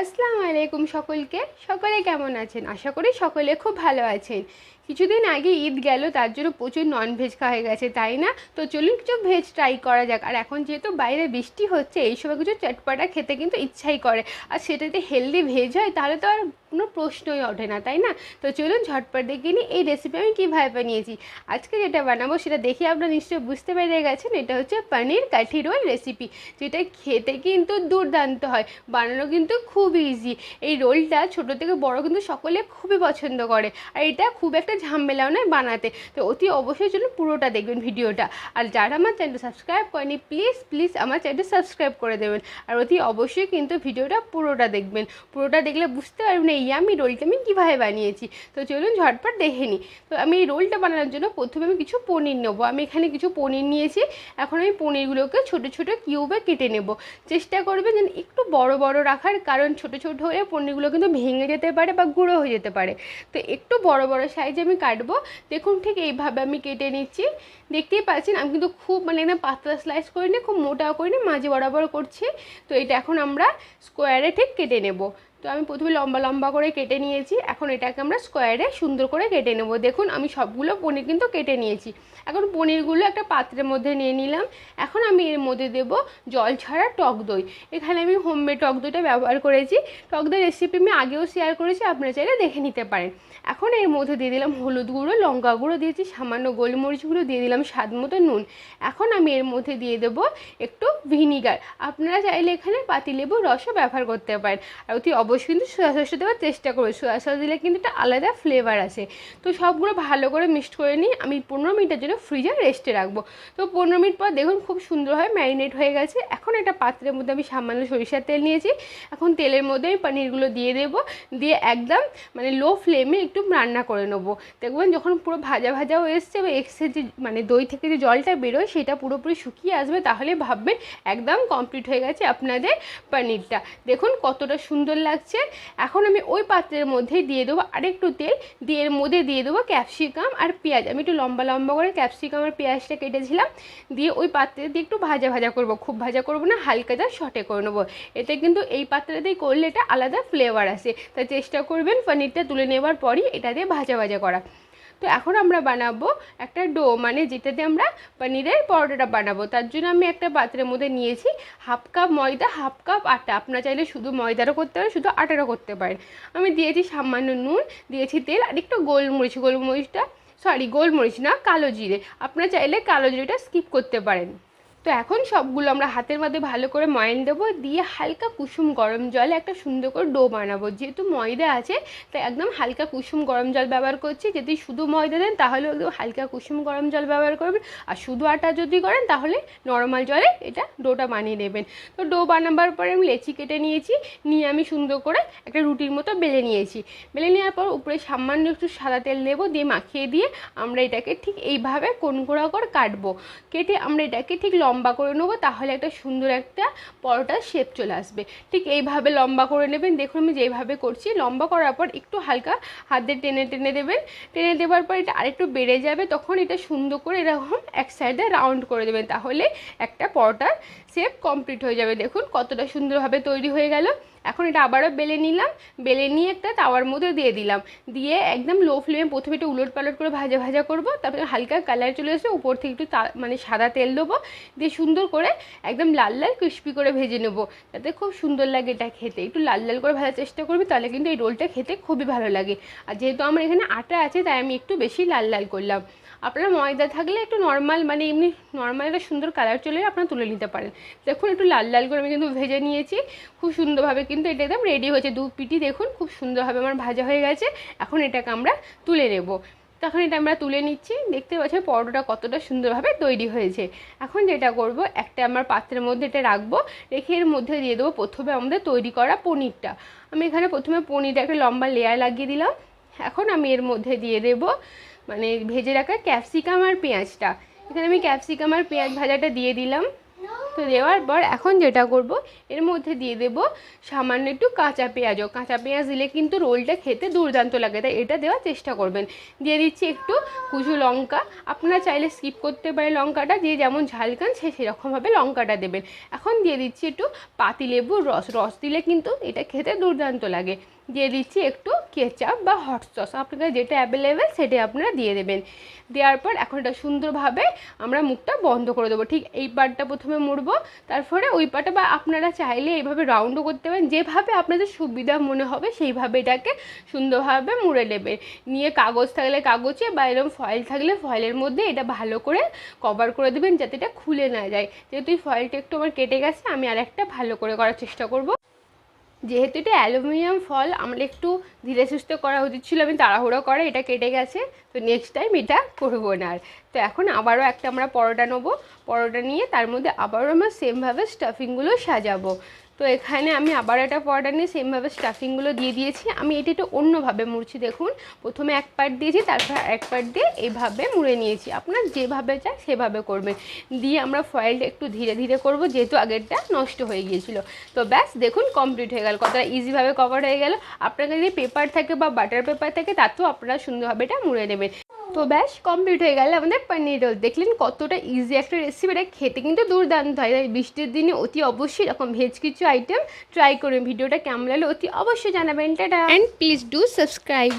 আসসালামু আলাইকুম সকলকে। সকলে কেমন আছেন? আশা করি সকলে খুব ভালো আছেন। কিছুদিন আগে ঈদ গেল, তার জন্য প্রচুর ননভেজ খাওয়া হয়ে গেছে, তাই না? তো চলুন কিছু ভেজ ট্রাই করা যাক। আর এখন যেহেতু বাইরে বৃষ্টি হচ্ছে, এই সময় কিছু চটপটা খেতে কিন্তু ইচ্ছাই করে। আর সেটাতে হেলদি ভেজ হয়, তাহলে তো আর কোনো প্রশ্নই ওঠে না, তাই না? তো চলুন ঝটপট দেখে নিই এই রেসিপি আমি কীভাবে বানিয়েছি। আজকে যেটা বানাবো, সেটা দেখে আপনারা নিশ্চয়ই বুঝতে পেরে গেছেন, এটা হচ্ছে পনির কাঠি রোল রেসিপি যেটা খেতে কিন্তু দুর্দান্ত হয়, বানানো কিন্তু খুব ইজি এই রোলটা ছোটো থেকে বড় কিন্তু সকলে খুবই পছন্দ করে। আর এটা খুব একটা ঝামেলাও নয় বানাতে। তো অতি অবশ্যই জন্য পুরোটা দেখবেন ভিডিওটা। আর যারা আমার চ্যানেলটা সাবস্ক্রাইব করেনি প্লিজ প্লিজ আমার চ্যানেলটা সাবস্ক্রাইব করে দেবেন। আর অতি অবশ্যই কিন্তু ভিডিওটা পুরোটা দেখবেন। পুরোটা দেখলে বুঝতে পারবেন এই আমি রোলটা আমি কীভাবে বানিয়েছি। তো চলুন ঝটপট দেখে নিই। তো আমি এই রোলটা বানানোর জন্য প্রথমে আমি কিছু পনির নেব। আমি এখানে কিছু পনির নিয়েছি। এখন আমি পনিরগুলোকে ছোটো ছোটো কিউবে কেটে নেব। চেষ্টা করবেন যেন একটু বড় বড় রাখার। কারণ ছোটো ছোটো হলে পনিরগুলো কিন্তু ভেঙে যেতে পারে বা গুঁড়ো হয়ে যেতে পারে। তো একটু বড় বড় সাইজে আমি কাটবো। দেখুন ঠিক এইভাবে আমি কেটে নিচ্ছি। দেখতেই পাচ্ছেন, আমি কিন্তু খুব মানে একদম পাতলা স্লাইস করিনি, খুব মোটাও করিনি, মাঝে বরাবর করছি। তো এটা এখন আমরা স্কোয়ারে ঠিক কেটে নেব। তো আমি প্রথমে লম্বা লম্বা করে কেটে নিয়েছি। এখন এটাকে আমরা স্কোয়ারে সুন্দর করে কেটে নেব। দেখুন আমি সবগুলো পনির কিন্তু কেটে নিয়েছি। এখন পনিরগুলো একটা পাত্রের মধ্যে নিয়ে নিলাম। এখন আমি এর মধ্যে দেব জল ছাড়া টক দই। এখানে আমি হোমমেড টক দইটা ব্যবহার করেছি। টক দই রেসিপি আমি আগেও শেয়ার করেছি, আপনারা চাইলে দেখে নিতে পারেন। এখন এর মধ্যে দিয়ে দিলাম হলুদ গুঁড়ো, লঙ্কা গুঁড়ো দিয়েছি, সামান্য গোলমরিচ গুঁড়ো দিয়ে দিলাম স্বাদ মতো নুন। এখন আমি এর মধ্যে দিয়ে দেব একটু ভিনিগার আপনারা চাইলে এখানে পাতিলেবু রসও ব্যবহার করতে পারেন। আর অতি অবশ্যই কিন্তু সোয়া সসটা দেওয়ার চেষ্টা করবে সোয়া সস দিলে কিন্তু একটা আলাদা ফ্লেভার আছে তো সবগুলো ভালো করে মিক্সড করে নিই আমি পনেরো মিনিটের জন্য ফ্রিজে রেস্টে রাখব। তো পনেরো মিনিট পর দেখুন খুব সুন্দরভাবে ম্যারিনেট হয়ে গেছে। এখন একটা পাত্রের মধ্যে আমি সামান্য সরিষার তেল নিয়েছি। এখন তেলের মধ্যে আমি পনিরগুলো দিয়ে দেবো। দিয়ে একদম মানে লো ফ্লেমে একটু রান্না করে নেব। দেখবেন যখন পুরো ভাজা ভাজা হয়ে এসছে বা এক্সের যে মানে দই থেকে যে জলটা বেরোয় সেটা পুরোপুরি শুকিয়ে আসবে, তাহলে ভাববেন একদম কমপ্লিট হয়ে গেছে আপনাদের পনিরটা। দেখুন কতটা সুন্দর লাগছে। এখন আমি ওই পাত্রের মধ্যেই দিয়ে দেবো আরেকটু তেল। দিয়ে এর মধ্যে দিয়ে দেবো ক্যাপসিকাম আর পেঁয়াজ। আমি একটু লম্বা লম্বা করে ক্যাপসিকাম আর পেঁয়াজটা কেটেছিলাম। দিয়ে ওই পাত্রে দিয়ে একটু ভাজা ভাজা করব, খুব ভাজা করব না, হালকা যা শটে করে নেব। এতে কিন্তু এই পাত্রতেই করলে এটা আলাদা ফ্লেভার আসে। তাই চেষ্টা করবেন পনিরটা তুলে নেওয়ার পরই এটা দিয়ে ভাজা ভাজা করা। তো এখন আমরা বানাবো একটা ডো মানে যেটাতে আমরা পনিরের পরোটাটা বানাবো। তার জন্য আমি একটা পাত্রের মধ্যে নিয়েছি হাফ কাপ ময়দা হাফ কাপ আটা। আপনারা চাইলে শুধু ময়দারও করতে পারেন, শুধু আটারও করতে পারেন। আমি দিয়েছি সামান্য নুন, দিয়েছি তেল, আর একটু গোলমরিচ। গোলমরিচটা সরি গোলমরিচ না কালো জিরে। আপনারা চাইলে কালো জিরেটা স্কিপ করতে পারেন। তো এখন সবগুলো আমরা হাতের মধ্যে ভালো করে ময়ান দেবো, দিয়ে হালকা কুসুম গরম জলে একটা সুন্দর করে ডো বানাবো। যেহেতু ময়দা আছে, তাই একদম হালকা কুসুম গরম জল ব্যবহার করছি। যদি শুধু ময়দা দেন, তাহলে একদম হালকা কুসুম গরম জল ব্যবহার করবেন। আর শুধু আটা যদি করেন, তাহলে নর্মাল জলে এটা ডোটা বানিয়ে নেবেন। তো ডো বানাবার পরে আমি লেচি কেটে নিয়েছি, নিয়ে আমি সুন্দর করে একটা রুটির মতো বেলে নিয়েছি। বেলে নেওয়ার পর উপরে সামান্য একটু সাদা তেল দেবো, দিয়ে মাখিয়ে দিয়ে আমরা এটাকে ঠিক এইভাবে কোন করে কাটবো। কেটে আমরা এটাকে ঠিক লম্বা করে নেব, তাহলে একটা সুন্দর একটা পরোটার শেপ চলে আসবে। ঠিক এইভাবে লম্বা করে নেবেন। দেখুন আমি যেইভাবে করছি, লম্বা করার পর একটু হালকা হাত দিয়ে টেনে টেনে দেবেন। টেনে দেওয়ার পর এটা আরেকটু বেড়ে যাবে, তখন এটা সুন্দর করে এরকম এক সাইডে রাউন্ড করে দেবেন, তাহলে একটা পরোটার শেপ কমপ্লিট হয়ে যাবে। দেখুন কতটা সুন্দরভাবে তৈরি হয়ে গেল। এখন এটা আবারও বেলে নিলাম, বেলে নিয়ে একটা তাওয়ার মধ্যে দিয়ে দিলাম। দিয়ে একদম লো ফ্লেমে প্রথমে একটু উলট পালট করে ভাজা ভাজা করব, তারপরে হালকা কালার চলে আসবে উপর থেকে একটু মানে সাদা তেল দেবো। দিয়ে সুন্দর করে একদম লাল লাল ক্রিস্পি করে ভেজে নেব তাতে খুব সুন্দর লাগে এটা খেতে। একটু লাল লাল করে ভাজার চেষ্টা করবি, তাহলে কিন্তু এই রোলটা খেতে খুবই ভালো লাগে। আর যেহেতু আমার এখানে আটা আছে, তাই আমি একটু বেশি লাল লাল করলাম। আপনার ময়দা থাকলে একটু নর্মাল মানে এমনি নর্মাল একটা সুন্দর কালার চলে আপনারা তুলে নিতে পারেন। দেখুন, একটু লাল লাল করে আমি কিন্তু ভেজে নিয়েছি। খুব সুন্দরভাবে কিন্তু এটা একদম রেডি হয়েছে। দু পিটি দেখুন, খুব সুন্দরভাবে আমার ভাজা হয়ে গেছে। এখন এটাকে আমরা তুলে নেব। তখন এটা আমরা তুলে নিচ্ছি। দেখতে পাচ্ছি পরোটাটা কতটা সুন্দরভাবে তৈরি হয়েছে। এখন যেটা করব, একটা আমার পাত্রের মধ্যে এটা রাখব। রেখে এর মধ্যে দিয়ে দেবো প্রথমে আমাদের তৈরি করা পনিরটা। আমি এখানে প্রথমে পনিরটা একটা লম্বা লেয়ার লাগিয়ে দিলাম। এখন আমি এর মধ্যে দিয়ে দেবো মানে ভেজে রাখা ক্যাপসিকাম আর পেঁয়াজটা। এখানে আমি ক্যাপসিকাম আর পেঁয়াজ ভাজাটা দিয়ে দিলাম। তো দেওয়ার পর এখন যেটা করব, এর মধ্যে দিয়ে দেব সামান্য একটু কাঁচা পেঁয়াজও। কাঁচা পেঁয়াজ দিলে কিন্তু রোলটা খেতে দুর্দান্ত লাগে, তাই এটা দেওয়ার চেষ্টা করবেন। দিয়ে দিচ্ছি একটু কুচু লঙ্কা। আপনারা চাইলে স্কিপ করতে পারে লঙ্কাটা, যে যেমন ঝাল খান সে সেরকমভাবে লঙ্কাটা দেবেন। এখন দিয়ে দিচ্ছি একটু পাতিলেবুর রস। রস দিলে কিন্তু এটা খেতে দুর্দান্ত লাগে। দিয়ে দিচ্ছি একটু কেচাপ বা হট সস আপনাদের যেটা অ্যাভেলেবেল সেটাই আপনারা দিয়ে দেবেন। দেওয়ার পর এখন এটা সুন্দরভাবে আমরা মুখটা বন্ধ করে দেবো। ঠিক এই পার্টটা প্রথমে মুড়বো, তারপরে ওই পার্টটা বা আপনারা চাইলে এইভাবে রাউন্ডও করতে পারেন। যেভাবে আপনাদের সুবিধা মনে হবে সেইভাবে এটাকে সুন্দরভাবে মুড়ে নেবেন। নিয়ে কাগজ থাকলে কাগজে বা এরকম ফয়েল থাকলে ফয়েলের মধ্যে এটা ভালো করে কভার করে দেবেন যাতে এটা খুলে না যায়। যেহেতু ফয়েলটা একটু আমার কেটে গেছে, আমি আর একটা ভালো করে করার চেষ্টা করব। যেহেতু এটা অ্যালুমিনিয়াম ফল আমার একটু ধীরে সুস্থ করা উচিত ছিল, আমি তাড়াহুড়ো করে এটা কেটে গেছে, তো নেক্সট টাইম এটা করব না আর। তো এখন আবারও একটা আমরা পরোটা নেব, পরোটা নিয়ে তার মধ্যে আবারও আমরা সেমভাবে স্টাফিংগুলো সাজাবো। তো এখানে আমি আবার একটা পরোটা নিয়ে সেমভাবে স্টাফিংগুলো দিয়ে দিয়েছি। আমি এটা একটু অন্যভাবে মুড়ছি, দেখুন। প্রথমে এক পার্ট দিয়েছি, তারপর এক পার্ট দিয়ে এইভাবে মুড়ে নিয়েছি। আপনার যেভাবে চায় সেভাবে করবেন। দিয়ে আমরা ফয়েলটা একটু ধীরে ধীরে করব, যেহেতু আগেরটা নষ্ট হয়ে গিয়েছিল। তো ব্যাস, দেখুন কমপ্লিট হয়ে গেল। কতটা ইজিভাবে কভার হয়ে গেল। আপনার কাছে যদি পেপার থাকে বা বাটার পেপার থাকে, তাতেও আপনারা সুন্দরভাবে এটা মুড়ে নেবেন। তো ব্যাস কমপ্লিট হয়ে গেলে আমাদের পনির রোল দেখলেন কতটা ইজি একটা রেসিপি এটা খেতে কিন্তু দুর্দান্ত হয়। তাই বৃষ্টির দিনে অতি অবশ্যই এরকম ভেজ কিছু আইটেম ট্রাই করুন। ভিডিওটা কেমন লাগল অতি অবশ্যই জানাবেন। Tata! And please do subscribe